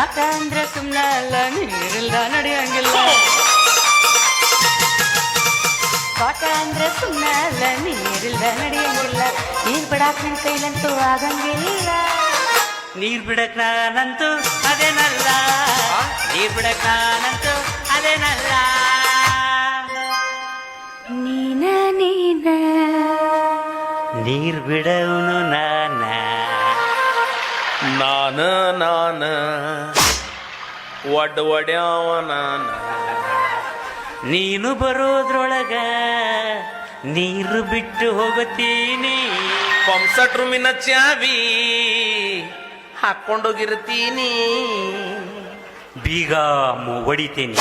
ಪಾಠ ಅಂದ್ರೆ ಸುಮ್ಮನೆ ಅಲ್ಲ ನೀರಿಲ್ಲ ನಡೆಯಂಗಿಲ್ಲ. ಪಾಠ ಅಂದ್ರೆ ಸುಮ್ಮನೆ ಅಲ್ಲ ನೀರಿಲ್ಲ ನಡೆಯಂಗಿಲ್ಲ. ನೀರ್ ಬಿಡಾಕ್ ನಿನ್ ಕೈಲಂತೂ ಆಗಂಗಿಲ್ಲ. ನೀರ್ ಬಿಡಕ್ ನಾನಂತೂ ಅದೇನಲ್ಲ. ನೀರ್ ಬಿಡಕ್ ನಾನಂತೂ ಅದೇನಲ್ಲ. ನೀನ ನೀನ. ನೀರ್ ಬಿಡವನು ನಾನ. ನಾನ ನಾನ. ಒಡ್ ಒಡ್ಯಾವ ನಾನ. ನೀನು ಬರೋದ್ರೊಳಗ ನೀರು ಬಿಟ್ಟು ಹೋಗುತ್ತೀನಿ ಪಂಪ್ಸಟ್ ರೂಮಿನ ಚಾವಿ ಹಾಕೊಂಡೋಗಿರ್ತೀನಿ ಬೀಗ ಒಡಿತೀನಿ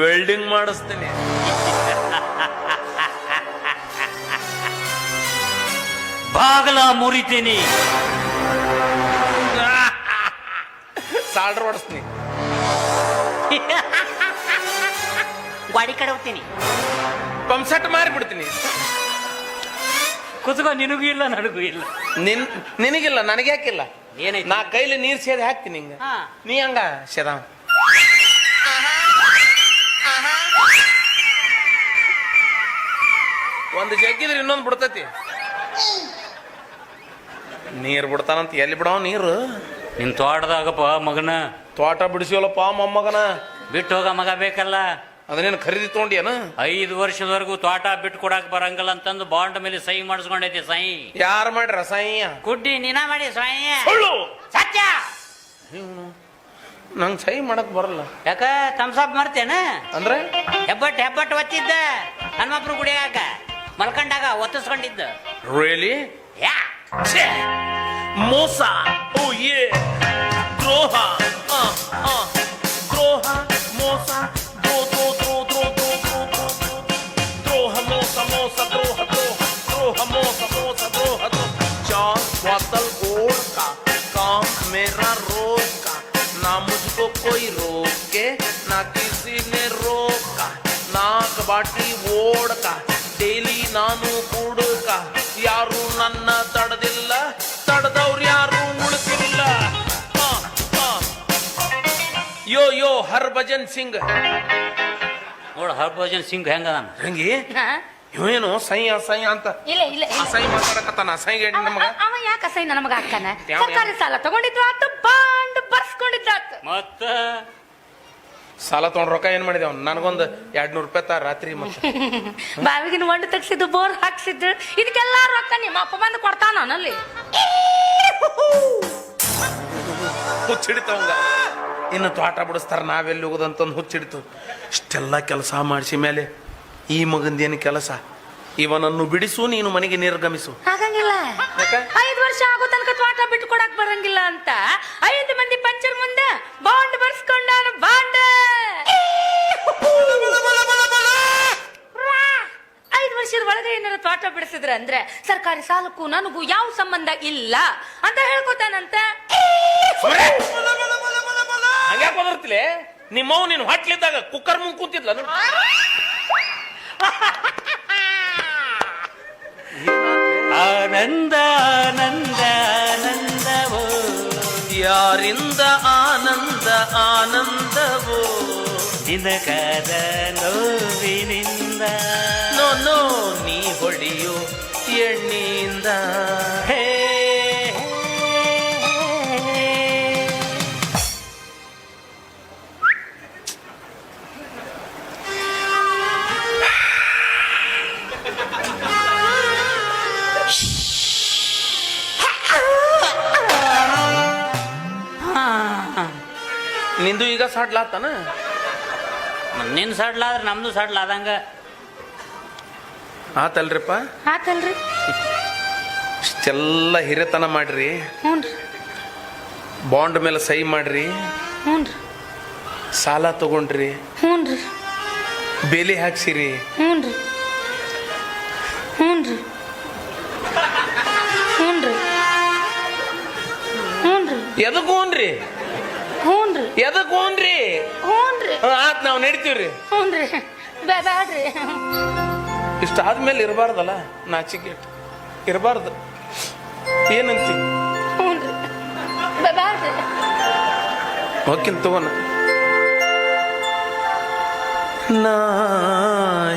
ವೆಲ್ಡಿಂಗ್ ಮಾಡಿಸ್ತೀನಿ. ಬಾಗಲ ಮುರಿತೀನಿ. ಸಾಲ್ಡ್ರ್ ಹೊಡಿಸ್ತೀನಿ ಗಾಡಿ ಕಡೆ ಹೋಗ್ತೀನಿ. ಪಂಪ್ಸೆಟ್ ಮಾರಿ ಬಿಡ್ತೀನಿ ಕುತ್ಕೋ ನಿನಗೂ ಇಲ್ಲ ನನಗೂ ಇಲ್ಲ. ನಿನ್ ನಿನಗಿಲ್ಲ ನನಗೆ ಯಾಕಿಲ್ಲ ಏನೈತಿ? ನಾ ಕೈಲಿ ನೀರ್ ಸೇದಿ ಹಾಕ್ತೀನಿ ಹಿಂಗ ಹಾ. ನೀ ಹಂಗ ಸೇದ ಒಂದು ಜಗ್ಗಿದ್ರೆ ಇನ್ನೊಂದು ಬಿಡ್ತೈತಿ. ನೀರ್ ಬಿಡ್ತಾನಂತ ಎಲ್ಲಿ ಬಿಡವ ನೀರು? ನಿನ್ ತೋಟದಾಗಪ್ಪ ಮಗನ. ತೋಟ ಬಿಡಿಸಿವಲ್ಲಪ್ಪ ಮೊಮ್ಮಗನ. ಬಿಟ್ಟು ಹೋಗ ಮಗ ಬೇಕಲ್ಲ. ಅದನ್ನೇನು ಖರೀದಿ ತೊಗೊಂಡಿಯನ? ಐದು ವರ್ಷದವರೆಗೂ ತೋಟ ಬಿಟ್ಟು ಕೊಡಕ್ ಬರಂಗಿಲ್ಲ ಅಂತಂದು ಬಾಂಡ್ ಮೇಲೆ ಸಹಿ ಮಾಡಿಸ್ಕೊಂಡೈತಿ ಸೈ. ಯಾರು ಮಾಡ್ರ ಸಾಯಿಯ ಗುಡ್ಡಿ ನೀನ ಮಾಡಿ ಸಹಿ ಸುಳ್ಳು! ಸತ್ಯ! ನಂಗೆ ಸಹಿ ಮಾಡಕ್ ಬರಲ್ಲ. ಯಾಕ ತಮ್ಸಾಪ್ ಮಾಡ್ತೇನ? ಅಂದ್ರೆ? ಹೆಬ್ಬಟ್ ಹೆಬ್ಬಟ್ ಒತ್ತಿದ್ದ. ಹನುಮಪ್ಪರು ಕುಡಿಯಾಕ ಮಲ್ಕಂಡಾಗ ಒತ್ತಿಸ್ಕೊಂಡಿದ್ದ. ರಿಯಲಿ ಯಾ! मोसा ओ ये। द्रोहा आ, आ, द्रोहा मोसा दो दो द्रो द्रो द्रो मोसा मोसा मोसा मोसा चार बोतल का काम मेरा रोज का। ना मुझको कोई रोक के ना किसी ने रोका। ना बाटी वोड़ का डेली नानू कूड़ ತಡದಿಲ್ಲ ತಡದವ್ರು ಯಾರು ಉಳಿಸಿಲ್ಲ. ಯೋ ಯೋ ಹರ್ಭಜನ್ ಸಿಂಗ್. ನೋಡು ಹರ್ಭಜನ್ ಸಿಂಗ್ ಹೆಂಗ ಹಂಗಿ ಇವೇನು ಸೈ ಅಸೈ ಅಂತ? ಇಲ್ಲ ಇಲ್ಲ ಅಸೈ ಮಾತಾಡಕತ್ತಾನ ಅಸೈ ಅವ- ನಮಗ? ಅವ- ಅವ ಯಾಕ ಸೈ ನಮಗ ಹಾಕನ ಯಾವ- ಸರ್ಕಾರಿ ಸಾಲ ತಗೊಂಡಿದ್ರು ಅಂತ ಬಾಂಡ್ ಬರ್ಸ್ಕೊಂಡಿದ್ದಾತ್ ಮತ್ತ? ಸಾಲ ತಗೊಂಡ್ ರೊಕ್ಕ ಏನ್ ಮಾಡಿದೇವ್ ನನಗೊಂದು ಎರಡ್ ನೂರು ರೂಪಾಯಿ ತಾ ರಾತ್ರಿ ಮತ್ತೆ. ಬಾವಿಗಿನ ಮಂಡು ತೆಗ್ಸಿದ್ದು ಬೋರ್ ಹಾಕ್ಸಿದ್ದು ಇದಕ್ಕೆಲ್ಲ ರೊಕ್ಕ ನಿಮ್ಮ ಅಪ್ಪ ಬಂದು ಕೊಡ್ತಾನ ಅವನಲ್ಲಿ. ಹುಚ್ಚಿಡಿತವಂಗ. ಇನ್ನು ತೋಟ ಬಿಡಿಸ್ತಾರ ನಾವೆಲ್ಲಿ ಹೋಗೋದಂತಂದು ಹುಚ್ಚಿಡ್ತು. ಇಷ್ಟೆಲ್ಲ ಕೆಲಸ ಮಾಡಿಸಿ ಮೇಲೆ ಈ ಮಗಂದೇನು ಕೆಲಸ? ಇವನನ್ನು ಬಿಡಿಸು ನೀನು ಮನೆಗೆ ನಿರ್ಗಮಿಸು. ಹಾಗಂಗಿಲ್ಲ. ಐದು ವರ್ಷ ಆಗೋ ತನಕ ತೋಟ ಬಿಟ್ಟು ಕೊಡಕ್ ಬರಂಗಿಲ್ಲ ಅಂತ. ಐದು ಮಂದಿ ಪಂಚರ್ ಮುಂದೆ ಬಾಂಡ್ ಬರ್ಸ್ಕೊಂಡ ಬಾಂಡ್. ಐದು ವರ್ಷದ ಒಳಗೆ ಏನಾರ ತೋಟ ಬಿಡಿಸಿದ್ರ ಅಂದ್ರೆ ಸರ್ಕಾರಿ ಸಾಲಕ್ಕೂ ನನಗೂ ಯಾವ ಸಂಬಂಧ ಇಲ್ಲ ಅಂತ ಹೇಳ್ಕೊತಾನಂತ ಹಂಗ್ಯಾಕೆ ಬದರ್ತಿಲೆ ನಿಮ್ಮವ್ ನೀನು ಹೊಟ್ಲಿದ್ದಾಗ ಕುಕ್ಕರ್ ಮುಂಗ್ ಕೂತಿದ್ಲ ஆனந்த ஆனந்த ஆனந்தவோ யாರಿಂದ ಆನಂದ ಆನಂದವೋ ನಿನಗದ ನೋವಿನಿಂದ ನೋ ನೀ ಹೊಡೆಯೋ ಎಣ್ಣಿಯಿಂದ ಹೇ ನಿಂದು ಈಗ ಸಾಡ್ಲಾತನ? ನಿನ್ ಸಡ್ಲಾದ್ರೆ ನಮ್ದು ಸಡ್ಲಾದಂಗ. ಆತಲ್ರಿಪ್ಪ? ಆತಲ್ರಿ. ಇಷ್ಟೆಲ್ಲ ಹಿರಿತನ ಮಾಡ್ರಿ. ಹ್ಞೂನ್ರಿ ಬಾಂಡ್ ಮೇಲೆ ಸಹಿ ಮಾಡ್ರಿ. ಹ್ಞೂನ್ರಿ ಸಾಲ ತಗೊಂಡ್ರಿ. ಹ್ಞೂನ್ರಿ ಬೇಲಿ ಹಾಕ್ಸಿರಿ. ಹ್ಞೂನ್ರಿ ಹ್ಞೂನ್ರಿ ಹ್ಞೂನ್ರಿ ಹ್ಞೂನ್ರಿ ಎದಕ್ಕೋನ್ರಿ ಹ್ಞೂನ್ರಿ ಎದಕ್ಕೋನ್ರಿ ಹ್ಞೂನ್ರಿ ಆತ್ ನಾವು ನಡಿತೀವ್ರಿ. ಹ್ಞೂನ್ರಿ ಬೇಡ್ರಿ ಇಷ್ಟಾದ್ಮೇಲೆ ಇರಬಾರ್ದಲ್ಲ ನಾಚಿಕೆಟ್ ಇರಬಾರ್ದು. ಏನಂತಿ? ಹ್ಞೂನ್ರಿ ಹೋಗ್ತೀನಿ ತಗೋಣ. ನಾ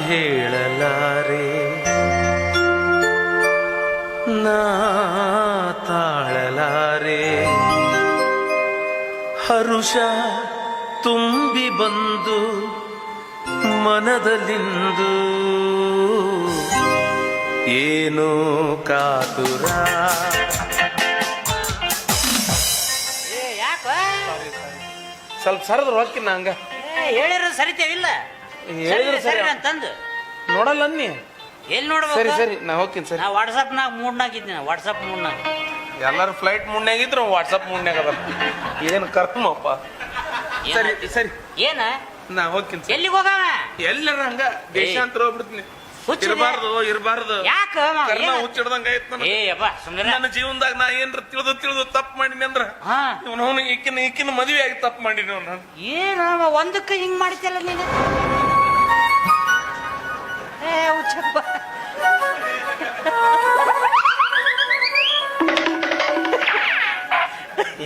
ಹೇಳಲಾರೆ ನಾ ಹರುಷ ತುಂಬಿ ಬಂದು ಮನದಲ್ಲಿಂದು ಏನು ಕಾತುರ. ಏ ಯಾಕ? ಸ್ವಲ್ಪ ಸರದ್ರು ಹೋಗ್ತೀನಿ ಹಂಗ. ಹೇಳಿದ್ರು ಸರಿತೇವಿಲ್ಲ ಹೇಳಿದ್ರು ಸರಿ. ಸರಿ ಅಂತಂದು ನೋಡಲ್ಲ ನೀ. ಎಲ್ಲಿ ಸರಿ ನೋಡ್ಬೇಕು? ಸರಿ ನಾ ಹೋಗ್ತೀನಿ ಸರಿ. ನಾ ವಾಟ್ಸಪ್ನಾಗ ಮೂಡ್ನಾಗ ಇದ್ದೀನಿ ವಾಟ್ಸಪ್ ಮೂಡ್ನಾಗ ಎಲ್ಲಾರು ಫ್ಲೈಟ್ ಮುನ್ಯಾಗಿದ್ರು ವಾಟ್ಸಪ್ ಮುನ್ಯಾಗ ಅದ ಏನು ಕರ್ಮಪ್ಪ ಸರಿ ಸರಿ. ಏನ? ನಾ ಹೋಗ್ತೀನಿ ಸರಿ. ಎಲ್ಲಿಗೆ ಹೋಗವ? ಎಲ್ಲರ ಹಂಗ ದೇಶಾಂತರ ಹೋಗ್ಬಿಡ್ತೀನಿ. ಹುಚ್ಚಿದೆ? ಇರಬಾರ್ದು ಇರಬಾರ್ದು. ಯಾಕ ಏನ? ಹುಚ್ಚಿಡ್ದಂಗ ಆಯ್ತು ನನಗೆ. ಏ ಅಪ್ಪ ಸುಮ್ಮನೆ ನನ್ನ ಜೀವನದಾಗ ನಾ ಏನ್ರ ತಿಳಿದು ತಿಳಿದು ತಪ್ಪು ಮಾಡಿನಿ ಅಂದ್ರ ಹಾ. ಇವನು ಈಕಿನ ಈಕಿನ ಮದುವೆ ಆಗಿ ತಪ್ಪು ಮಾಡಿನಿ ಅವ್ನು. ಏನು ಒಂದಕ್ಕೆ ಹಿಂಗ್ ಮಾಡ್ತಿಯಲ್ಲ ನೀನು? ಏ ಹುಚ್ಚಪ್ಪ.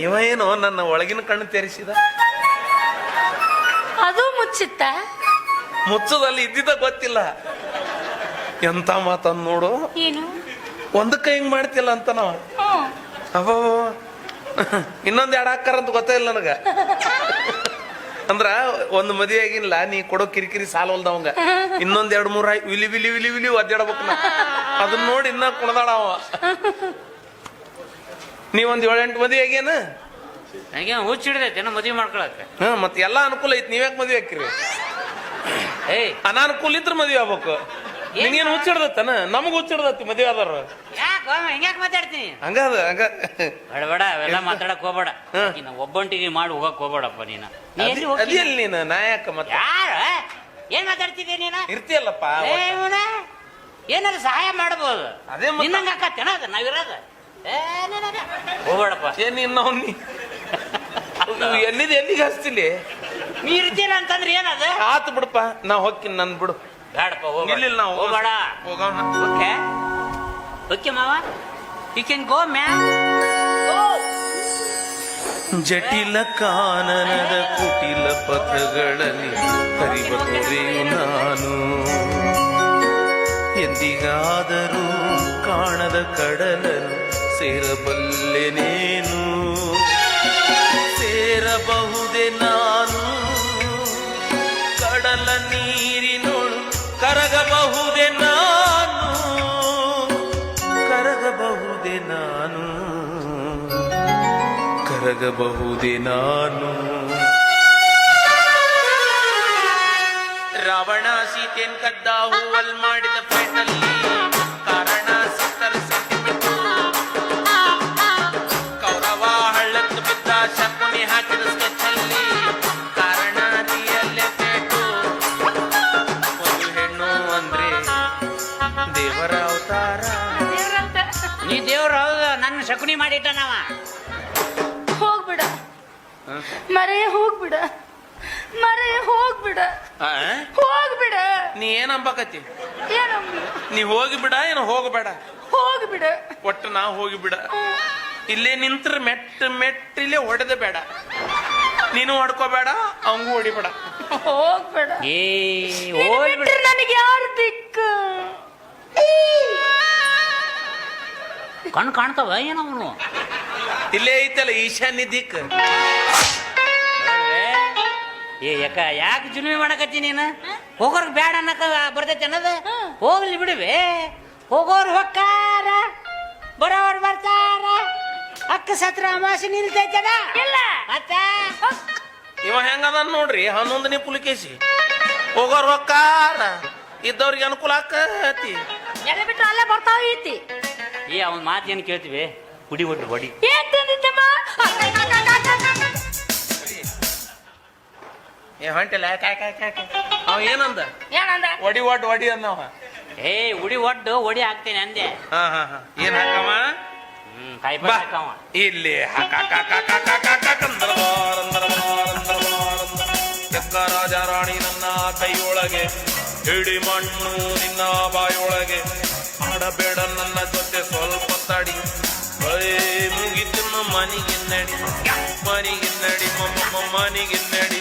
ಇವ ಏನು ನನ್ನ ಒಳಗಿನ ಕಣ್ಣು ತೆರೆಸಿದ? ಅದು ಮುಚ್ಚಿತ್ತ? ಮುಚ್ಚದಲ್ಲಿ ಇದ್ದಿದ್ದ ಗೊತ್ತಿಲ್ಲ. ಎಂತ ಮಾತನ್ನು ನೋಡು? ಏನು? ಒಂದಕ್ಕ ಹಿಂಗ್ ಮಾಡ್ತಿಲ್ಲ ಅಂತ ನಾವು. ಅಬ್ಬಾ ಇನ್ನೊಂದು ಎರಡು ಹಾಕಾರ ಅಂತ ಗೊತ್ತೇ ಇಲ್ಲ ನನಗ. ಅಂದ್ರ ಒಂದ್ ಮದುವೆ ಆಗಿಲ್ಲ ನೀ ಕೊಡೋ ಕಿರಿಕಿರಿ ಸಾಲವಲ್ದವಂಗ ಇನ್ನೊಂದ್ ಎರಡ್ ಮೂರ್ ವಿಲಿ ವಿಲಿ ವಿಲಿ ವಿಲಿ ಒದ್ದಾಡ್ಬೇಕು ನಾ. ಅದನ್ನ ನೋಡಿ ಇನ್ನ ಕುಣದಾಡ ಅವ. ನೀವೊಂದ್ ಏಳೆಂಟು ಮದುವೆ ಆಗ್ಯಾನ? ನನಗೆ ಹುಚ್ಚಿಡ್ದೈತೆ ಮದುವೆ ಮಾಡ್ಕೊಳಕ್ಕೆ. ಹಾ ಮತ್ತೆ ಎಲ್ಲಾ ಅನುಕೂಲ ಐತಿ ನೀವ್ಯಾಕ್ ಮದುವೆ ಹಾಕಿರಿ? ಏಯ್. ಅನಾನುಕೂಲ ಇದ್ರ ಮದುವೆ ಆಗ್ಬೇಕು. ನಿಂಗೇನ್ ಹುಚ್ಚಿಡ್ದತ್ತನ ನಮಗ್ ಹುಚ್ಚಿಡ್ದತ್ತಿ ಮದುವೆ ಆದವ್ರ. ಯಾಕೆ ಹಿಂಗ್ಯಾಕೆ ಮಾತಾಡ್ತೀನಿ? ಹಂಗ ಅದ ಹಂಗ. ಬೇಡ ಬೇಡ ಅವೆಲ್ಲ ಮಾತಾಡಕ್ ಹೋಗ್ಬೇಡ. ನೀನು ಒಬ್ಬಂಟಿಗೆ ಮಾಡಿ ಹೋಗಕ್ ಹೋಗ್ಬೇಡಪ್ಪ ನೀನು. ನೀ ಎಲ್ಲಿ? ಅದಿಯಲ್ಲಿ ನೀನು ನಾಯಕ ಮತ್ತೆ? ಯಾರ ಏನ್ ಮಾತಾಡ್ತಿದ್ದೆ ನೀನು? ಇರ್ತಿಯಲ್ಲಪ್ಪ ಏ ಇವ್ನ, ಏನಾರ ಸಹಾಯ ಮಾಡಬಹುದು ಅದೇ ಮತ್ತೆ. ನಿನ್ನಂಗ ಆಕತ್ತೇನ ನಾವು ನಾವಿರೋದ. ಹೋಗ್ಬೇಡಪ್ಪ. ಏನ್ ಇನ್ನ ಅವ್ನಿ ಎಲ್ಲಿದೆ ಎಲ್ಲಿಗೆ ಹಚ್ತಿಲಿ. ನೀ ಇರ್ತೀರ ಅಂತಂದ್ರೆ ಏನದ? ಆತು ಬಿಡಪ್ಪ ನಾ ಹೋಗ್ತೀನಿ ನನ್ ಬಿಡು. ಬೇಡಪ್ಪ ಹೋಗಿಲ್ಲ ಇಲ್ಲಿಲ್ಲ ನಾವು ಹೋಗೋಣ. ಹೋಗೋಣ. ಓಕೆ. ಓಕೆ ಮಾವ. ಯು ಕ್ಯಾನ್ ಗೋ ಮ್ಯಾಮ್ ಜಟಿಲ ಕಾನನದ ಕುಟಿಲ ಪಥಗಳಲ್ಲಿ ಹರಿವ ತೊರೆಯು ನಾನು. ಎಂದಿಗಾದರೂ ಕಾಣದ ಕಡಲನ್ನು ಸೇರಬಲ್ಲೆನೇನು ಸೇರಬಹುದೆ ನಾನು. ಕಡಲ ನೀರಿನೊಳು ಕರಗಬಹುದೆ ನಾನು. ಕರಗಬಹುದೆ ನಾನು. ಕರಗಬಹುದೆ ನಾನು. ರಾವಣ ಸೀತೆಯನ್ನು ಕದ್ದ ಹೂವಲ್ ಮಾಡಿದ ಫೈಟಲ್ಲಿ ಮಾಡಿಟ್ಟ ನಾವ ಹೋಗ್ಬಿಡ ಮರೆಯ ಹೋಗ್ಬಿಡ. ಮರೆಯ ಹೋಗ್ಬಿಡ. ಆ? ಹೋಗ್ಬಿಡ. ನೀ ಏನಂಬಕತಿ ಏನಂಬ ನೀ ಹೋಗಿಬಿಡ ಏನು ಹೋಗಬೇಡ? ಹೋಗ್ಬಿಡ. ಒಟ್ಟು ನಾ ಹೋಗಿಬಿಡ. ಇಲ್ಲೇ ನಿಂತ್ರ ಮೆಟ್ಟ ಮೆಟ್ಟಿಲೇ ಹೊಡೆದ ಬೇಡ. ನೀನು ಹೊಡ್ಕೋಬೇಡ ಅವಂಗೂ ಹೊಡಿಬೇಡ. ಹೋಗ್ಬೇಡ. ಏ ಹೋಗ್ಬಿಟ್ರೆ ಹೋಗ್ಬಿಡ. ನನಗೆ ಯಾರು ದಿಕ್ಕು? ಕಣ್ಣು ಕಾಣ್ತಾವ? ಏನವನು ಇಲ್ಲೇ ಐತಲ್ಲ ಈಶಾನ್ಯ ದಿಕ್ ಏ ಯಾಕ ಯಾಕೆ ಜುಲ್ಮಿ ಮಾಡಕತ್ತಿ ನೀನು? ಹೋಗೋರ್ಗ್ ಬ್ಯಾಡ ಅನ್ನಕ ಬರ್ತೈತಿ ಅನ್ನೋದು? ಹೋಗ್ಲಿ ಬಿಡುವೆ. ಹೋಗೋರು ಹೊಕ್ಕಾರ ಬರೋರು ಬರ್ತಾರ. ಅಕ್ಕ ಸತ್ರ ಅಮಾಸೆ ನಿಲ್ತೈತದ ಇಲ್ಲ. ಮತ್ತ? ಇವ ಹೆಂಗದ ನೋಡ್ರಿ ಹನ್ನೊಂದನೇ ಪುಲಿಕೇಶಿ. ಹೋಗೋರು ಹೊಕ್ಕಾರ ಇದ್ದವ್ರಿಗೆ ಅನುಕೂಲ ಆಕತಿ. ಎಲ್ಲ ಬಿಟ್ರೆ ಅಲ್ಲೇ ಬರ್ತಾವ ಐತಿ ಏ ಅವನ್ ಮಾತು ಏನು ಕೇಳ್ತೀವಿ? ಹುಡಿ ಹೊಡ್ರಿ ಹೊಡಿ ಏನ್ ತಂದಿದ್ದಮ್ಮ? ಏ ಹೊಂಟಿಲ್ಲ ಕಾಯ್ ಕಾಯ್ ಕಾಯ್ ಕಾಯ್. ಅವ ಏನಂದ? ಏನಂದ? ಒಡಿ ಒಡ್ ಒಡಿ ಅಂದವ ಏ ಹುಡಿ ಒಡ್ಡು ಒಡಿ ಹಾಕ್ತೇನೆ ಅಂದೆ. ಹಾ ಹಾ ಹಾ. ಏನ್ ಹಾಕವ ಹ್ಮ್ ಬಾ. ಹಾಕವ. ಇಲ್ಲಿ ಹಾಕ ರಾಜ ರಾಣಿ ನನ್ನ ಕೈಯೊಳಗೆ ಹಿಡಿ ಮಣ್ಣು ನಿನ್ನ ಬಾಯೊಳಗೆ. ಆಡಬೇಡ ನನ್ನ ಜೊತೆ ಸ್ವಲ್ಪ ತಡಿ. ಮುಗಿತು ಮನಿಗೆ ನಡಿ. ಮನಿಗೆ ನಡಿ ಮಮ್ಮ ಮನಿಗೆ ನಡಿ.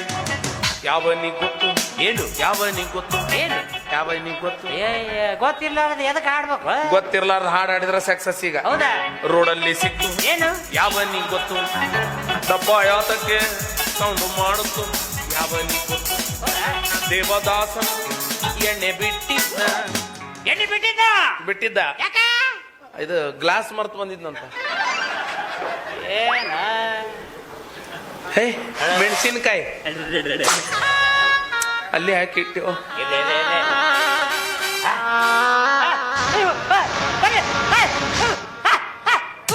ಯಾವನಿ ಗೊತ್ತು? ಏನು ಯಾವನಿ ಗೊತ್ತು? ಏನು ಯಾವನಿ ಗೊತ್ತು? ಗೊತ್ತಿರ್ಲಾರ್ದ ಎದಕ್ಕೆ ಆಡ್ಬೇಕು ಗೊತ್ತಿರ್ಲಾರ್ದ ಹಾಡು ಹಾಡಿದ್ರೆ ಸಕ್ಸಸ್ ಈಗ. ಹೌದಾ? ರೋಡಲ್ಲಿ ಸಿಕ್ತು ಏನು? ಯಾವನಿ ಗೊತ್ತು? ಡಬ್ಬ ಯಾತಕ್ಕೆ ಸೌಂಡ್ ಮಾಡುತ್ತು. ಯಾವನಿ ಗೊತ್ತು? ದೇವದಾಸನು ಎಣ್ಣೆ ಬಿಟ್ಟಿದ್ದ. ಬಿಟ್ಟಿದ್ದ? ಬಿಟ್ಟಿದ್ದ. ಯಾಕ? ಇದು ಗ್ಲಾಸ್ ಮರ್ತು ಬಂದಿದ್ನಂತ. ಏನ ಹೇ ಮೆಣಸಿನ್ಕಾಯಿ. ಅಲ್ಲಿ ಹಾಕಿ ಇಟ್ಟು.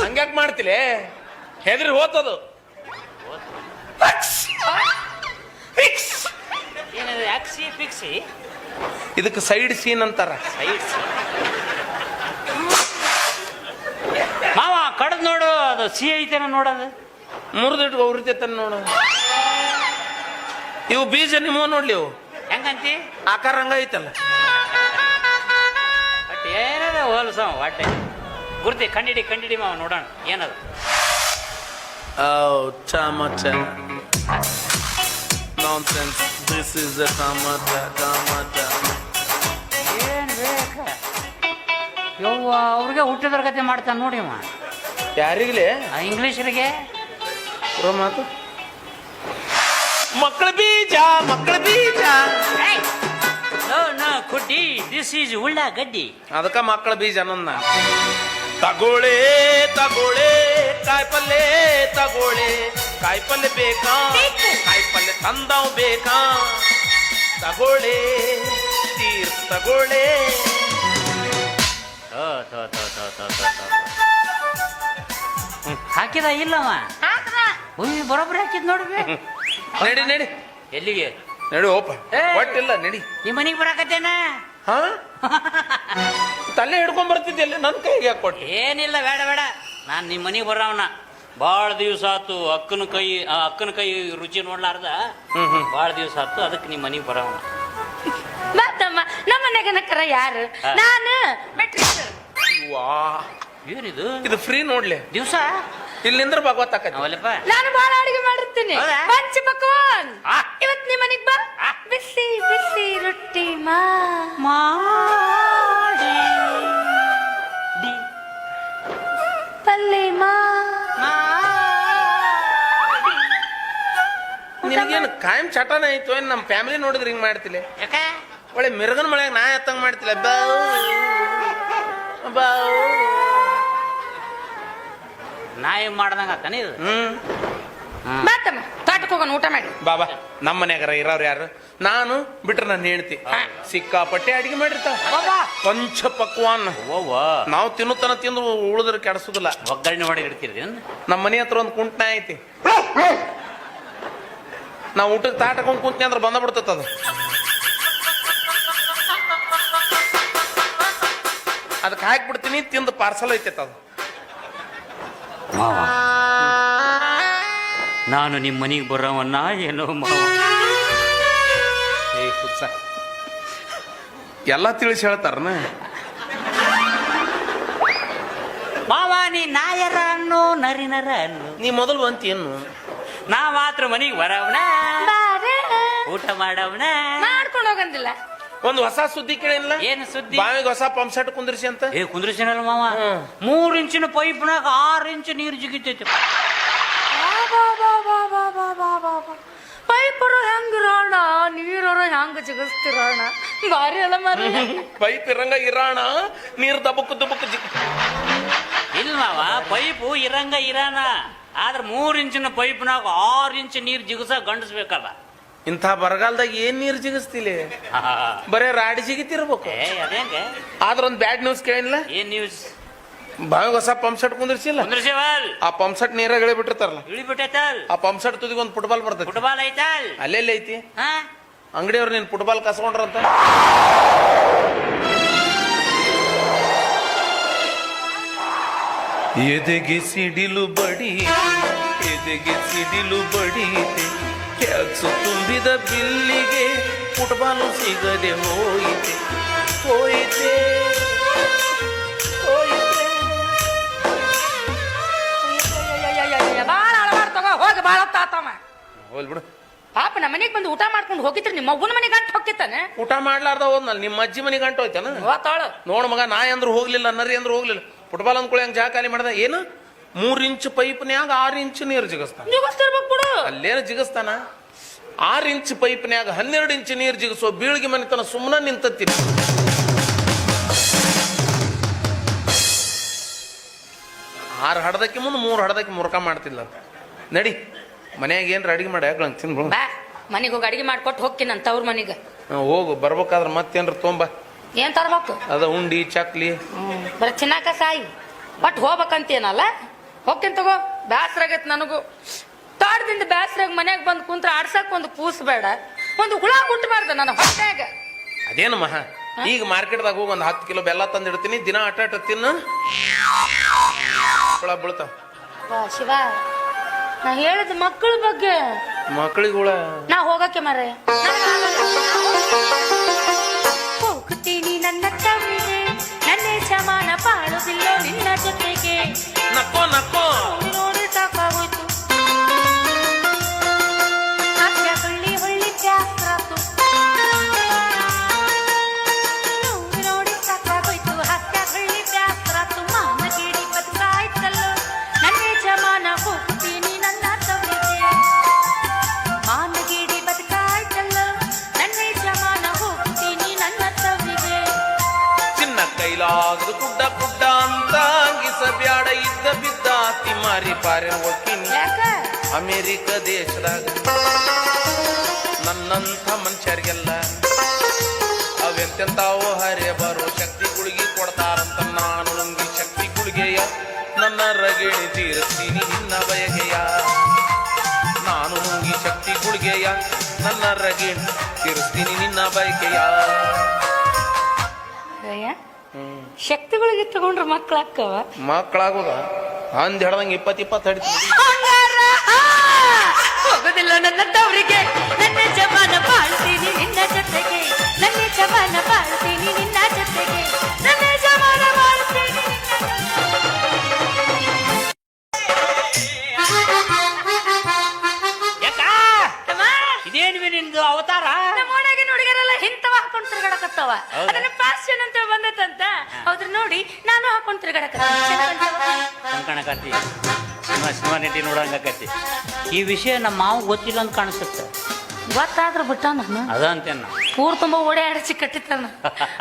ಹಂಗ್ಯಾಕ್ ಮಾಡ್ತಿಲೆ? ಹೆದ್ರಿ ಹೋತದು. ಏನಿದೆ ಅಕ್ಸಿ ಪಿಕ್ಸಿ? ಇದಕ್ಕೆ ಸೈಡ್ ಸೀನ್ ಅಂತಾರ. ಸೈಡ್ ಮಾವ ಕಡದ್ ನೋಡು ಅದು ಸಿ ಐತೇನ ನೋಡೋದು. ಮುರಿದಿಟ್ಟು ಉರಿತೈತನ ನೋಡು. ಇವು ಬೀಜ ನಿಮ್ಮ ನೋಡ್ಲಿ ಇವು. ಹೆಂಗಂತಿ? ಆಕಾರ ಹಂಗ ಐತಲ್ಲ. ಬಟ್ ಏನದ ಹೋಲ್ಸ ಹೊಟ್ಟೆ ಗುರ್ತಿ ಕಂಡಿಡಿ ಕಂಡಿಡಿ ಮಾವ ನೋಡೋಣ ಏನದು? ಓ tomato. Nonsense. This is a tomato, tomato. ಏನ್ ಬೇಕ? ಯವ್ವ ಅವ್ರಿಗೆ ಹುಟ್ಟಿದ್ರ ಕತೆ ಮಾಡ್ತಾನೆ ನೋಡಿ ಅವ ಯಾರಿಗ್ಲಿ? ಆ ಇಂಗ್ಲೀಷರಿಗೆ? ಬರೋ ಮಾತು. ಮಕ್ಕಳ ಬೀಜ ಮಕ್ಕಳ ಬೀಜ. ನೋ ನೋ ಕುಡ್ಡಿ. ದಿಸ್ ಈಸ್ ಉಳ್ಳಾಗಡ್ಡಿ ಅದಕ್ಕ ಮಕ್ಕಳ ಬೀಜ ನನ್ನ ತಗೋಳೆ ತಗೋಳೆ ಕಾಯಿಪಲ್ಲೆ ತಗೋಳೆ. ಕಾಯಿಪಲ್ಲೆ ಬೇಕಾ? ತಂದವ್ ಬೇಕಾ ತಗೊಳ್ಳಿ. ಹ್ಮ್, ಹಾಕಿದ ಇಲ್ಲವ ಬರೋಬ್ರಿ ಬರೋಬ್ಬರಿ ಹಾಕಿದ್ ನೋಡ್ಬಿ ನಡಿ ನಡಿ. ಎಲ್ಲಿಗೆ? ನಡಿ ಓಪ. ಏ. ಒಟ್ಟಿಲ್ಲ ನಡಿ. ನಿಮ್ಮ ಮನೆಗೆ ಬರಾಕತ್ತೇನ? ಹಾ? ತಲೆ ಹಿಡ್ಕೊಂಡ್ ಬರ್ತಿದ್ದೆ ನನ್ನ ಕೈಗೆ ಹಾಕೊಟ್ಟು ಕೊಟ್ಟಿ? ಏನಿಲ್ಲ ಬೇಡ ಬೇಡ. ನಾನು ನಿಮ್ಮ ಮನೆಗೆ ಬರೋವನ ಭಾಳ ದಿವಸ ಆತು ಅಕ್ಕನ ಕೈ ಆ ಅಕ್ಕನ ಕೈ ರುಚಿ ನೋಡ್ಲಾರ್ದ? ಭಾಳ ದಿವಸ ಆತು ಅದಕ್ಕೆ ನಿಮ್ಮ ಮನೆಗೆ ಬರೋಣ. ಮತ್ತಮ್ಮ ನಮ್ಮ ಮನೆಗನಕರ ಯಾರು. ನಾನು ವಾ. ಏನಿದು? ಇದು ಫ್ರೀ ನೋಡ್ಲಿ. ದಿವಸ? ಇಲ್ಲಿಂದ್ರ ಭಗವತ್ ಅವಲ್ಲಪ್ಪ ನಾನು ಬಹಳ ಅಡಿಗೆ ಮಾಡಿರ್ತೀನಿ? ಪಂಚ ಪಕ್ವಾನ್ ಆ. ಇವತ್ ನಿಮ್ಮ ಮನೆಗ್ ಬಾ. ಬಿಸಿ ಬಿಸಿ ರೊಟ್ಟಿ ಮಾ. ಮಾಡಿ. ಪಲ್ಲೆ ಮಾ. ನಿನಗೇನು ಕಾಯಂ ಚಟನ ಆಯ್ತು? ಏನ್ ನಮ್ಮ ಫ್ಯಾಮಿಲಿ ನೋಡಿದ್ರೆ ಹಿಂಗ್ ಮಾಡ್ತಿಲ್ಲ ಯಾಕ? ಒಳ್ಳೆ ಮಿರಗನ ಮಳೆಯಾಗ ನಾ ಎತ್ತಂಗ್ ಮಾಡ್ತಿಲ್ಲ. ಬಾವು. ಬಾವು. ನಾಯಿ ಮಾಡ್ದಂಗ ಆತಾನೆ ಇದು? ಹ್ಮ್. ಬಾತಮ್ಮ ತೋಟಕ್ಕೆ ಹೋಗೋಣ ಊಟ ಮಾಡಿ. ಬಾಬಾ ನಮ್ಮ ಮನ್ಯಾಗರ ಇರೋರು ಯಾರು? ನಾನು ಬಿಟ್ರೆ ನನ್ನ ಹೆಂಡ್ತಿ. ಸಿಕ್ಕಾಪಟ್ಟೆ ಅಡಿಗೆ ಮಾಡಿರ್ತಾವ. ಬಾಬಾ. ಪಂಚ ಪಕ್ವಾನ್. ಓವ ನಾವು ತಿನ್ನುತ್ತನ ತಿಂದು ಉಳಿದ್ರೆ ಕೆಡಿಸೋದಿಲ್ಲ. ಒಗ್ಗರಣೆ ಮಾಡಿ ಇಡ್ತೀರಿ ನಮ್ಮ ಮನೆ ಹತ್ರ ಒಂದು ಕುಂಟ್ನ ಐತಿ. ನಾವು ಊಟಕ್ಕೆ ತಾಟಕೊಂಡ್ ಕುಂತ್ನಿ ಅಂದ್ರೆ ಬಂದ ಬಿಡ್ತೈತ ಅದು. ಅದಕ್ಕೆ ಹಾಕ್ಬಿಡ್ತೀನಿ ತಿಂದು ಪಾರ್ಸಲ್ ಐತೈತ ಅದು. ಮಾವ ನಾನು ನಿಮ್ಮ ಮನೆಗೆ ಬರೋವನ್ನ ಏನೋ ಮಾವ. ಏ ಎಲ್ಲ ತಿಳಿಸಿ ಹೇಳ್ತಾರನ? ಮಾವ ನೀ ನಾಯರ ಅನ್ನು ನರಿನರ ಅನ್ನೋ ನೀ ಮೊದಲು ಬಂತಿ ಏನು ನಾ ಮಾತ್ರ ಮನೆಗೆ ಬರವಣ ಬಾರೆ. ಊಟ ಮಾಡವಣ ಮಾಡ್ಕೊಂಡು ಹೋಗಂದಿಲ್ಲ. ಒಂದು ಹೊಸ ಸುದ್ದಿ ಕೇಳಿಲ್ಲ ಏನು ಸುದ್ದಿ? ಬಾವಿಗೆ ಹೊಸ ಪಂಪ್ ಸೆಟ್ ಕುಂದ್ರಿಸಿ ಅಂತ? ಏ ಕುಂದ್ರಿಸಿನಲ್ಲ ಮಾವ. ಮೂರ್ ಇಂಚಿನ ಪೈಪ್ನಾಗ ಆರು ಇಂಚು ನೀರು ಜಿಗಿತೈತಿ. ಪೈಪರು ಇರೋಣ ನೀರರು ಹೆಂಗ್ ಜಿಗಿಸ್ತಿರೋಣ ಬಾರಿ ಅಲ್ಲ ಮಾರಿ ಪೈಪ್ ಇರಂಗ ಇರೋಣ ನೀರ್ ದಬಕ್ ದಬಕ್ ಜಿ ಇಲ್ಲ ಮಾವ ಪೈಪು ಇರಂಗ ಇರಾನ ಆದ್ರೆ ಮೂರು ಇಂಚಿನ ಪೈಪ್ನಾಗ ಆರು ಇಂಚು ನೀರು ಜಿಗಿಸ ಗಂಡಸ್ಬೇಕಲ್ಲ. ಇಂಥ ಬರಗಾಲದಾಗ ಏನ್ ನೀರು ಜಿಗಿಸ್ತಿಲಿ? ಬರೇ ರಾಡಿ ಜಿಗಿತಿರ್ಬೇಕು. ಏ ಅದೇಂಗೆ? ಆದ್ರ ಒಂದ್ ಬ್ಯಾಡ್ ನ್ಯೂಸ್ ಕೇಳಿಲ್ಲ ಏನ್ ನ್ಯೂಸ್ ಬಾವಿಗೆ ಹೊಸ ಪಂಪ್ ಸೆಟ್ ಕುಂದಿರ್ಸಿಲ್ಲ? ಕುಂದ್ರಸಿವಲ್. ಆ ಪಂಪ್ ಸೆಟ್ ನೀರಾಗ ಇಳಿ ಬಿಟ್ಟಿರ್ತಾರಲ್ಲ? ಇಳಿಬಿಟ್ಟೈತಲ್. ಆ ಪಂಪ್ ಸೆಟ್ ತುದಿಗೆ ಒಂದು ಫುಟ್ಬಾಲ್ ಬರ್ತದೆ ಫುಟ್ಬಾಲ್ ಐತಲ್? ಅಲ್ಲೆಲ್ಲಿ ಐತಿ? ಹಾ? ಅಂಗಡಿಯವ್ರು ನೀನ್ ಫುಟ್ಬಾಲ್ ಕಸ್ಕೊಂಡ್ರಂತ? ಎದೆಗೆ ಸಿಡಿಲು ಬಡಿ ಎದೆಗೆ ಸಿಡಿಲು ಬಡಿತೆ ಕೆಲಸು ತುಂಬಿದ ಬಿಲ್ಲಿಗೆ ಫುಟ್ಬಾಲು ಸಿಗದೆ ಹೋಯಿತೆ ಹೋಯಿತೆ ಬಾಳ ತಾತವ ಹೋಲ್ ಬಿಡು. ಪಾಪ ನಮ್ಮ ಮನೆಗೆ ಬಂದು ಊಟ ಮಾಡ್ಕೊಂಡು ಹೋಗಿದ್ರೆ ನಿಮ್ಮ ಅವ್ವನ ಮನೆಗೆ ಗಂಟು ಹೋಗಿತ್ತಾನೆ ಊಟ ಮಾಡ್ಲಾರ್ದ ಹೋದ್ನಲ್ಲ ನಿಮ್ಮ ಅಜ್ಜಿ ಮನೆಗೆ ಗಂಟು ಹೋಯ್ತಾನ? ಹೋತಾಳು ನೋಡ್ ಮಗ ನಾ ಅಂದ್ರು ಹೋಗ್ಲಿಲ್ಲ ನರಿ ಅಂದ್ರು ಹೋಗ್ಲಿಲ್ಲ. ಫುಟ್ಬಾಲ್ ಅಂದ್ಕೊಳ್ಳಿ ಹಂಗೆ ಜಾಗ ಖಾಲಿ ಮಾಡ್ದ. ಏನು? ಮೂರ್ ಇಂಚ್ ಪೈಪ್ನ್ಯಾಗ ಆರು ಇಂಚ್ ನೀರು ಜಿಗಿಸ್ತಾನ. ಅಲ್ಲೇನು ಜಿಗಿಸ್ತಾನ? ಆರು ಇಂಚ್ ಪೈಪ್ನ್ಯಾಗ ಹನ್ನೆರಡು ಇಂಚ್ ನೀರು ಜಿಗಿಸೋ ಬೀಳಿಗೆ ಮನೆತನ ಸುಮ್ಮನೆ ನಿಂತತ್ತೀನಿ. ಆರು ಹಡದಕ್ಕೆ ಮುಂದೆ ಮೂರು ಹಡದಕ್ಕೆ ಮುರ್ಕ ಮಾಡ್ತಿಲ್ಲ. ನಡಿ ಮನ್ಯಾಗ ಏನ್ರ ಅಡಿಗೆ ಮಾಡಿ ಹಾಕ್ಲಂಗ್ ತಿನ್ಬೋದು ಮನೆಗೆ ಹೋಗಿ ಅಡಿಗೆ ಮಾಡ್ಕೊಟ್ಟು ಹೋಗ್ತೀನಿ ಅಂತ ಅವ್ರ ಮನೆಗೆ. ಹೋಗು ಬರ್ಬೇಕಾದ್ರೆ ಮತ್ತೇನ್ರ ತೊಂಬ. ಏನ್ ತರಬೇಕು? ಅದ ಉಂಡಿ ಚಕ್ಲಿ. ಬರೀ ತಿನ್ನಾಕ ಸಾಯಿ. ಬಟ್ ಹೋಗ್ಬೇಕಂತೇನಲ್ಲ? ಹೋಗ್ತೀನಿ ತಗೋ. ಬ್ಯಾಸ್ರ ಆಗೈತ್ ನನಗೂ. ತಾಡ್ದಿಂದ ಬ್ಯಾಸ್ರಾಗ ಮನ್ಯಾಗ ಬಂದು ಕುಂತ್ರ ಆಡ್ಸಕ್ ಒಂದು ಕೂಸ್ ಬೇಡ. ಒಂದು ಹುಳ ಹುಟ್ಟಬಾರ್ದು ನನ್ನ ಹೊಟ್ಟೆಗ. ಅದೇನು ಮಹ? ಈಗ ಮಾರ್ಕೆಟ್ದಾಗ ಹೋಗಿ ಒಂದು ಹತ್ತು ಕಿಲೋ ಬೆಲ್ಲ ತಂದಿಡ್ತೀನಿ. ದಿನ ಆಟ ಆಟ ತಿನ್ನು. ಹುಳ ಬೀಳ್ತಾವ. ಶಿವ. ನಾ ಹೇಳಿದ ಮಕ್ಕಳ ಬಗ್ಗೆ. ಮಕ್ಕಳಿಗೆ ಹುಳ. ನಾ ಹೋಗಕ್ಕೆ ಮರೆ nako nako. ಅವೆಂತೆಂತಾವೋ ಹರೇ ಬರೋ ಶಕ್ತಿ ಗುಳಿಗೆ ಕೊಡ್ತಾರಂತ ನಾನು ನುಂಗಿ ಶಕ್ತಿ ಗುಳಿಗೆಯ ನನ್ನ ರಗಿಣಿ ತೀರಿಸ್ತೀನಿ ನಿನ್ನ ಬಯಕೆಯ. ನಾನು ನುಂಗಿ ಶಕ್ತಿ ಗುಳಿಗೆಯ ನನ್ನ ರಗಿಣಿ ತೀರಿಸ್ತೀನಿ ನಿನ್ನ ಬಯಕೆಯ. ಶಕ್ತಿ ಶಕ್ತಿಗಳಿಗೆ ತಗೊಂಡ್ರೆ ಮಕ್ಕಳಾಕ್ಕವ ಅಕ್ಕವ ಮಕ್ಕಳಾಗೋದ ಅಂದ್ ಹಿಡ್ದಂಗೆ ಇಪ್ಪತ್ತು ಇಪ್ಪತ್ತು ಹಡಿತೀನಿ ಹೋಗೋದಿಲ್ಲ ನನ್ನ ತವರಿಗೆ. ನನ್ನ ಜಮಾನ ನನ್ನ ಜಮಾನ ಬಾಳ್ತೀನಿ ನಿನ್ನ ಜೊತೆಗೆ ನನ್ನ ಜಮಾನ ಬಾಳ್ತೀನಿ ಯಾಕ ಇದೇನ್ವಿ ನಿಂದು ಅವತಾರ? ನಮ್ಮೊಳಗೆ ಹುಡುಗರೆಲ್ಲ ಹಿಂತವ ಹಾಕೊಂಡ್ ತಿರ್ಗಾಡಕತ್ತವ. ಹೌದಾ? ಅದನ್ನ ಫ್ಯಾಷನ್ ಅಂತ ಬಂದೈತಂತ ಅದ್ರ ನೋಡಿ ನಾನು ಹಾಕೊಂಡ್ ತಿರ್ಗಾಡಕತ್ತ ಕಣಕತ್ತಿ ಸಿನಿಮಾ ಸಿನಿಮಾ ನಟಿ ನೋಡಂಗಕತ್ತಿ. ಈ ವಿಷಯ ನಮ್ಮ ಮಾವ ಗೊತ್ತಿಲ್ಲ ಅಂತ ಕಾಣಿಸುತ್ತೆ. ಗೊತ್ತಾದ್ರ ಬಿಟ್ಟ ನಾನು ಅದ ಅಂತೇನ. ಊರ್ ತುಂಬಾ ಓಡಾಡಿಸಿ ಕಟ್ಟಿತ್ತಾನ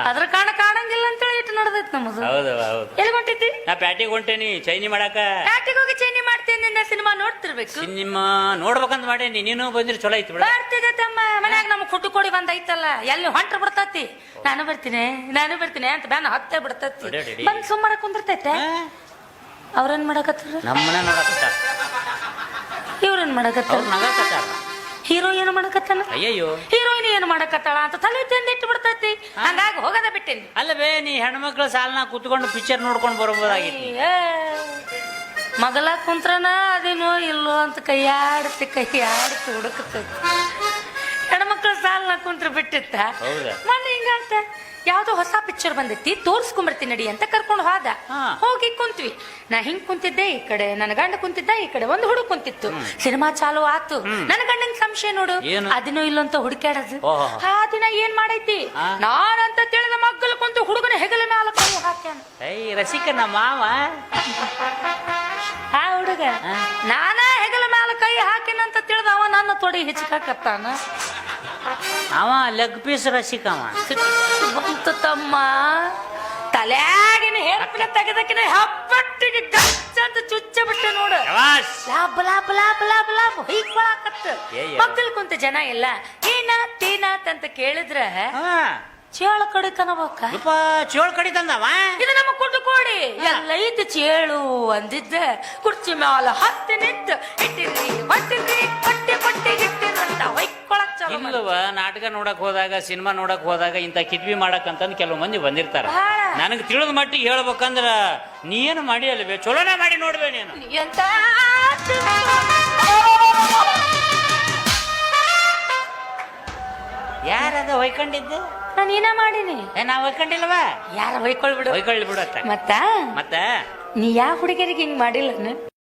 ಅದ್ರ ಕಾರಣ ಕಾಣಂಗಿಲ್ಲ ಅಂತೇಳಿ ಇಟ್ಟು ನಡೆದೈತ್ ನಮ್ದು. ಹೌದು ಹೌದು. ಎಲ್ಲಿ ಹೊಂಟಿದ್ದಿ? ನಾ ಪ್ಯಾಟಿಗೆ ಹೊಂಟೇನಿ ಚೈನಿ ಮಾಡಾಕ. ಪ್ಯಾಟಿಗೆ ಹೋಗಿ ಚೈನಿ ಮಾಡ್ತೀನಿ ನಿನ್ನ ಸಿನಿಮಾ ನೋಡ್ತಿರ್ಬೇಕು? ಸಿನಿಮಾ ನೋಡ್ಬೇಕಂತ ಮಾಡೇನಿ ನೀನು ಬಂದ್ರೆ ಚಲೋ ಐತಿ ಬಿಡ. ಬರ್ತಿದೆ ತಮ್ಮ ಮನ್ಯಾಗ ನಮ್ಗೆ ಫುಡ್ ಕೊಡಿ ಬಂದೈತಲ್ಲ ಎಲ್ಲಿ ಹೊಂಟ್ರ ಬಿಡ್ತತಿ? ನಾನು ಬರ್ತೀನಿ ನಾನು ಬರ್ತೀನಿ ಅಂತ ಬ್ಯಾನ ಹತ್ತೆ ಬಿಡ್ತತಿ. ಅಡೆ. ಬಂದ್ ಸುಮ್ಮನೆ ಕುಂದಿರ್ತೈತೆ. ಅವ್ರೇನ್ ಮಾಡಕತ್ತಾರ? ನಮ್ಮನೆ ನೋಡಕತ್ತಾರ ಇವ್ರೇನ್ ಮಾಡಕತ್ತಾರ? ಅವ್ರು ನಗಕತ್ತಾರ. ಹೀರೋ ಏನು ಮಾಡಕತ್ತಾನ? ಅಯ್ಯಯ್ಯೋ. ಹೀರೋಯಿನ್ ಏನು ಮಾಡಕತ್ತಾಳ ಅಂತ ತಲೆ ತಿಂದಿಟ್ಟು ಬಿಡ್ತೈತಿ. ಹಂಗಾಗಿ ಹೋಗದ ಬಿಟ್ಟೇನಿ. ಅಲ್ಲವೇ ನೀ ಹೆಣ್ಮಕ್ಳ ಸಾಲನ ಕೂತ್ಕೊಂಡು ಪಿಕ್ಚರ್ ನೋಡ್ಕೊಂಡು ಬರ್ಬೋದಾಗಿತ್ತು ಏ, ಮಗಲ ಕುಂತ್ರನ ಅದೇನೋ ಇಲ್ಲೋ ಅಂತ ಕೈಯಾಡ್ತಿ ಕೈಯಾಡ್ತಿ ಹುಡುಕತೈತಿ. ಹೆಣ್ಮಕ್ಳ ಸಾಲ ಕುಂತ್ರ ಬಿಟ್ಟಿತ್ತ. ಹೌದಾ? ಮೊನ್ನೆ ಹಿಂಗಂತ ಯಾವ್ದೋ ಹೊಸ ಪಿಕ್ಚರ್ ಬಂದೈತಿ ತೋರ್ಸ್ಕೊಂಬರ್ತೀನಿ ನಡಿ ಅಂತ ಕರ್ಕೊಂಡು ಹೋದ. ಹೋಗಿ ಕುಂತ್ವಿ. ನಾ ಹಿಂಗ್ ಕುಂತಿದ್ದೆ ಈ ಕಡೆ ನನ್ನ ಗಂಡ ಕುಂತಿದ್ದ ಈ ಕಡೆ ಒಂದು ಹುಡುಗ ಕುಂತಿತ್ತು. ಸಿನಿಮಾ ಚಾಲು ಆತು. ನನ್ನ ಗಂಡನ್ ಸಂಶಯ ನೋಡು. ಏನು? ಅದಿನೋ ಇಲ್ಲೋ ಅಂತ ಹುಡುಕ್ಯಾಡದು. ಓಹೋ. ಆ ದಿನ ಏನ್ ಮಾಡೈತಿ? ಆ? ನಾನಂತ ತಿಳಿದ ಮಗ್ಗಲ್ ಕುಂತು ಹುಡುಗನ ಹೆಗಲ ಮ್ಯಾಲ ಕೈ ಹಾಕ್ಯಾನ. ಐ ರಸಿಕ ನಮ್ಮ ಮಾವ. ಆ ಹುಡುಗ ನಾನಾ ಹೆಗಲ ಮ್ಯಾಲ ಕೈ ಹಾಕಿನಂತ ತಿಳಿದ ಅವ ನನ್ನ ತೊಡಿ ಹೆಚ್ಚಕಾಕತ್ತಾನ ಅವ ಲೆಗ್ ಪೀಸ್ ರಸಿಕ ಅವ. ಬಂತು ತಮ್ಮ. ತಲೆಯಾಗಿನ ಹೇರ್ಪಿನ ತೆಗೆದಕ್ಕಿನ ಹಬ್ಬಟ್ಟಿಗೆ ಗಚ್ಚ ಅಂತ ಚುಚ್ಚ ಬಿಟ್ಟೆ ನೋಡು. ಲಾಭ ಲಾಭ ಲಾಭ ಹೀಗ್ಕೊಳಕತ್ತ ಏ, ಏ. ಮಕ್ಕಳು ಕುಂತ ಜನ ಇಲ್ಲ. ಏನಾತ್ ತೀನಾತ್ ಅಂತ ಕೇಳಿದ್ರೆ ಚೇಳು ಕಡೆ ಕನಬೇಕ ಚೋಳ್ ಕಡಿ ತಂದವ? ಇದು ನಮ್ಮ ಕುಟ್ಟು ಕೋಡಿ ಎಲ್ಲ ಐತಿ ಚೇಳು ಅಂದಿದ್ದ. ಕುರ್ಚಿ ಮ್ಯಾಲ ಹತ್ತಿ ನಿಂತು. ಇಟ್ಟಿರಿ ಹೊಟ್ಟಿರಿ ಹೊಟ್ಟೆ ಹೊಟ್ಟೆ ಇಲ್ಲವ ನಾಟಕ ನೋಡಕ್ ಹೋದಾಗ ಸಿನಿಮಾ ನೋಡಕ್ ಹೋದಾಗ ಇಂಥ ಕಿದ್ವಿ ಮಾಡಕ್ ಅಂತಂದ್ ಕೆಲವು ಮಂದಿ ಬಂದಿರ್ತಾರ. ನನಗೆ ತಿಳಿದ ಮಟ್ಟಿಗೆ ಹೇಳ್ಬೇಕಂದ್ರ ನೀ ಏನು ಮಾಡಿ ಅಲ್ವೇ ಚಲೋನೇ ಮಾಡಿ ನೋಡ್ಬೇ ನೀನು. ಎಂತ ಯಾರದ ಹೊಯ್ಕೊಂಡಿದ್ದು? ನಾನು ಏನ ಮಾಡೀನಿ. ಏ ನಾ ಹೊಯ್ಕೊಂಡಿಲ್ವ? ಯಾರ ಹೊಯ್ಕೊಳ್ಬಿಡು ಹೊಯ್ಕೊಳ್ಬಿಡತ್ತ ಮತ್ತ? ಮತ್ತ? ನೀ ಯಾವ ಹುಡುಗಿಯರಿಗೆ ಹಿಂಗ್ ಮಾಡಿಲ್ಲ